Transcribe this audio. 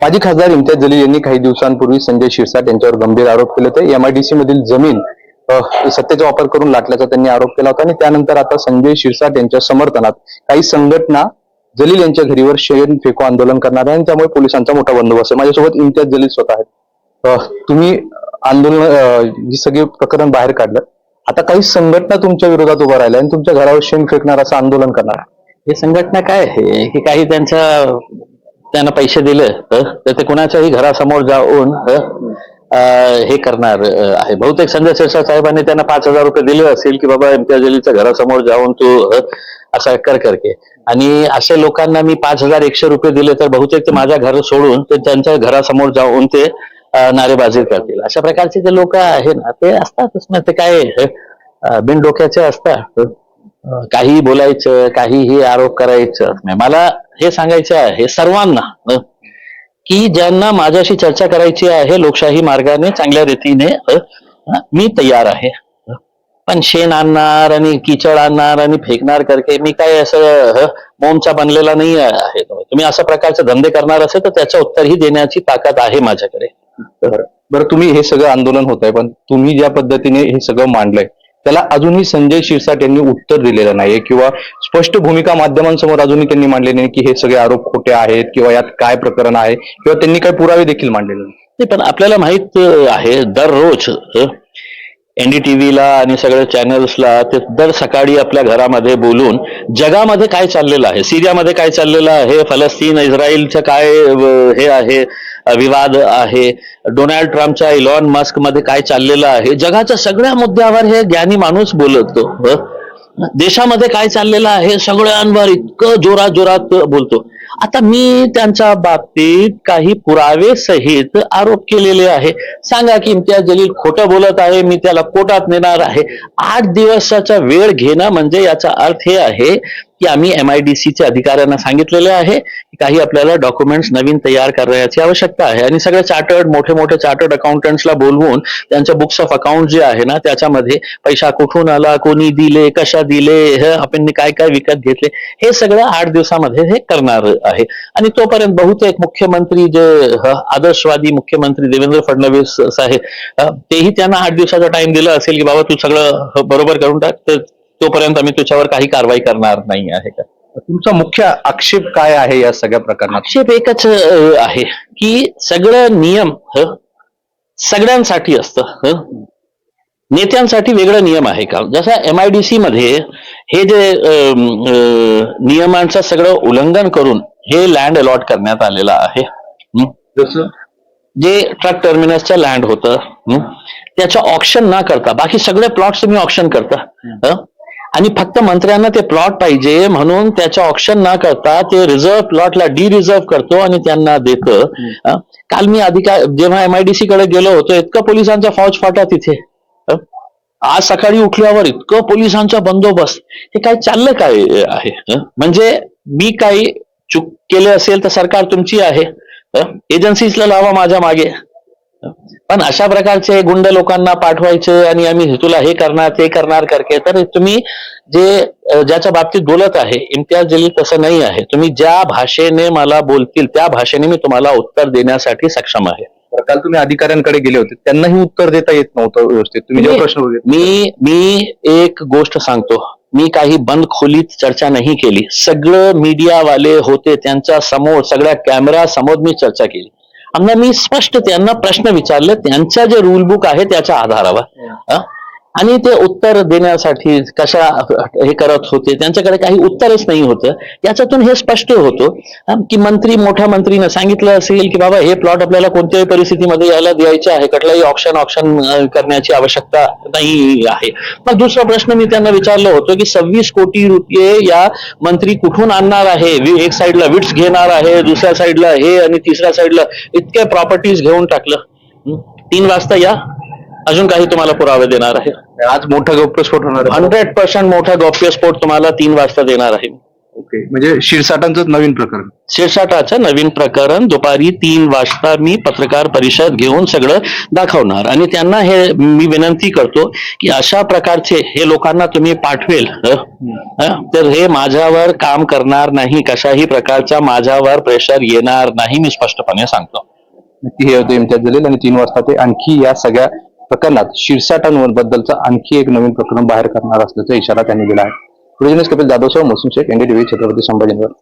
माजी खासदार इम्तियाज जलील यांनी काही दिवसांपूर्वी संजय शिरसाट यांच्यावर गंभीर आरोप केले होते. एमआयडीसी मधील जमीन सत्तेचा वापर करून लाटल्याचा त्यांनी आरोप केला होता आणि त्यानंतर आता संजय शिरसाट यांच्या समर्थनात काही संघटना जलील यांच्या घरीवर शेण फेको आंदोलन करणार आहे आणि त्यामुळे पोलिसांचा मोठा बंदोबस्त आहे. माझ्यासोबत इम्तियाज जलील स्वतः आहेत. तुम्ही आंदोलन अ, ही सगळी प्रकरण बाहेर काढलं. आता काही संघटना तुमच्या विरोधात उभा राहिल्या आणि तुमच्या घरावर शेण फेकणार असं आंदोलन करणार हे संघटना काय आहे? की काही त्यांचा त्यांना पैसे दिले तर ते कुणाच्याही घरासमोर जाऊन हे? करणार आहे. बहुतेक संजय शिरसाट साहेबांनी त्यांना पाच हजार रुपये दिले असतील की बाबा इम्तियाज अलीच्या घरासमोर जाऊन तू असा कर करके आणि असे लोकांना मी पाच हजार एकशे रुपये दिले तर बहुतेक ते माझ्या घर सोडून ते त्यांच्या घरासमोर जाऊन ते नारेबाजी करतील. अशा प्रकारचे जे लोक आहे ना ते असतातच ना ते काय बिन बिनडोक्याचे असतात काही बोलायचं काहीही आरोप करायचं. नाही मला हे सांगायचं आहे सर्वांना की ज्यांना माझ्याशी चर्चा करायची आहे लोकशाही मार्गाने चांगल्या रीतीने मी तयार आहे. पण शेण आणणार आणि किचड आणणार आणि फेकणार करके मी काय असं मोमचा बनलेला नाही आहे. तुम्ही अशा प्रकारचे धंदे करणार असेल तर त्याचं उत्तरही देण्याची ताकद आहे माझ्याकडे. बरं. बरं तुम्ही हे सगळं आंदोलन होत आहे पण तुम्ही ज्या पद्धतीने हे सगळं मांडलंय त्याला अजूनही संजय शिरसाट यांनी उत्तर दिलेलं नाहीये किंवा स्पष्ट भूमिका माध्यमांसमोर अजूनही त्यांनी मांडलेली नाही की हे सगळे आरोप खोटे आहेत किंवा यात काय प्रकरण आहे किंवा त्यांनी काय पुरावे देखील मांडलेले नाही. पण आपल्याला माहीत आहे दररोज एनडीटीव्हीला आणि सगळ्या चॅनल्सला ते दर सकाळी आपल्या घरामध्ये बोलून जगामध्ये काय चाललेलं आहे सिरियामध्ये काय चाललेलं आहे फलस्तीन इस्रायलचं काय हे आहे विवाद आहे. डोनाल्ड ट्रम्पच्या इलॉन मस्कमध्ये काय चाललेलं आहे? जगाच्या सगळ्या मुद्द्यावर हे ज्ञानी माणूस बोलतो. देशामध्ये काय चाललेलं आहे? सगळ्यांवर इतकं जोरात जोरात बोलतो. आता मी त्यांच्या बाबतीत काही पुरावे सहित आरोप केलेले आहे. सांगा की इम्तियाज जलील खोटं बोलत आहे मी त्याला कोर्टात नेणार आहे. आठ दिवसाचा वेळ घेणं म्हणजे याचा अर्थ हे आहे की आम्ही एमआयडीसीच्या अधिकाऱ्यांना सांगितलेले आहे की काही आपल्याला डॉक्युमेंट्स नवीन तयार करण्याची आवश्यकता आहे. आणि सगळ्या चार्टर्ड मोठे मोठे चार्टर्ड अकाउंटंट्सला बोलवून त्यांच्या बुक्स ऑफ अकाउंट जे आहे ना त्याच्यामध्ये पैसा कुठून आला कोणी दिले कशा दिले हे आपण काय काय विकत घेतले हे सगळं आठ दिवसामध्ये हे करणार आहे. आणि तोपर्यंत बहुतेक मुख्यमंत्री जे आदर्शवादी मुख्यमंत्री देवेंद्र फडणवीस साहेब तेही त्यांना आठ दिवसाचा टाइम दिला असेल की बाबा तू सगळं बरोबर करून टाक तोपर्यंत आम्ही तुझ्यावर काही कारवाई करणार नाही आहे का तुमचा मुख्य आक्षेप काय आहे या सगळ्या प्रकरणात आक्षेप एकच आहे की सगळं नियम ह, सगळ्यांसाठी असतं. नेत्यांसाठी वेगळं नियम आहे का जसं एमआयडीसी मध्ये हे जे नियमांचं सगळं उल्लंघन करून हे लँड अलॉट करण्यात आलेलं आहे? जसं जे ट्रक टर्मिनसचं लँड होतं? त्याचं ऑप्शन न करता बाकी सगळे प्लॉट्स तुम्ही ऑप्शन करता? आणि फक्त मंत्र्यांना ते प्लॉट पाहिजे म्हणून त्याचं ऑप्शन न करता ते रिझर्व प्लॉटला डी रिझर्व करतो आणि त्यांना देतं? काल मी अधिकार जेव्हा एमआयडीसी कडे गेलो होतो इतकं पोलिसांचा फौज फाटा तिथे? आज सकाळी उठल्यावर इतकं पोलिसांचा बंदोबस्त हे काय चाललं काय आहे? म्हणजे मी काही चूक केले असेल तर सरकार तुमची आहे एजन्सीजला लावा माझ्या मागे? पण अशा प्रकारचे गुंड लोकांना पाठवायचे आणि आम्ही तुला हे करणार ते करणार करके तर तुम्ही जे ज्याच्या बाबतीत बोलत आहे इम्तियाज जलील तसं नाही आहे. तुम्ही ज्या भाषेने मला बोलतील त्या भाषेने मी तुम्हाला उत्तर देण्यासाठी सक्षम आहे. काल तुम्ही अधिकाऱ्यांकडे गेले होते त्यांनाही उत्तर देता येत नव्हतं व्यवस्थित. तुम्ही प्रश्न मी मी एक गोष्ट सांगतो. मी काही बंद खोलीत चर्चा नाही केली. सगळं मीडियावाले होते त्यांच्यासमोर सगळ्या कॅमेरा समोर मी चर्चा केली. आम्हाला मी स्पष्ट त्यांना प्रश्न विचारले त्यांचा जे रूल बुक आहे त्याच्या आधारावर? आणि ते उत्तर देण्यासाठी कशा हे करत होते त्यांच्याकडे काही उत्तरच नाही होतं. याच्यातून हे स्पष्ट होतं की मंत्री मोठ्या मंत्रीनं सांगितलं असेल की बाबा हे प्लॉट आपल्याला कोणत्याही परिस्थितीमध्ये यायला द्यायचे आहे कुठलाही ऑप्शन ऑप्शन करण्याची आवश्यकता नाही आहे. मग दुसरा प्रश्न मी त्यांना विचारलं होतं की सव्वीस कोटी रुपये या मंत्री कुठून आणणार आहे? एक साईडला विट्स घेणार आहे दुसऱ्या साईडला हे आणि तिसऱ्या साईडला इतके प्रॉपर्टीज घेऊन टाकलं. तीन वाजता या. अजून काही तुम्हाला पुरावे देणार आहे. आज मोठा गौप्यस्फोट होणार आहे. हंड्रेड पर्सेंट मोठा गौप्यस्फोट तुम्हाला तीन वाजता देणार आहे. ओके म्हणजे शिरसाटांचं नवीन प्रकरण. शिरसाटाचं नवीन प्रकरण दुपारी तीन वाजता मी पत्रकार परिषद घेऊन सगळं दाखवणार. आणि त्यांना हे मी विनंती करतो की अशा प्रकारचे हे लोकांना तुम्ही पाठवेल? तर हे माझ्यावर काम करणार नाही कशाही प्रकारचा माझ्यावर प्रेशर येणार नाही मी स्पष्टपणे सांगतो. नक्की हे होते इम्तियाज जलील आणि तीन वाजता ते आणखी या सगळ्या प्रकरणात शिरसाटांबद्दलचं आणखी एक नवीन प्रकरण बाहेर करणार असल्याचा इशारा त्यांनी दिला आहे. कपिल जाधव सह मोहसिन शेख एनडीटीव्ही छत्रपती संभाजीनगर.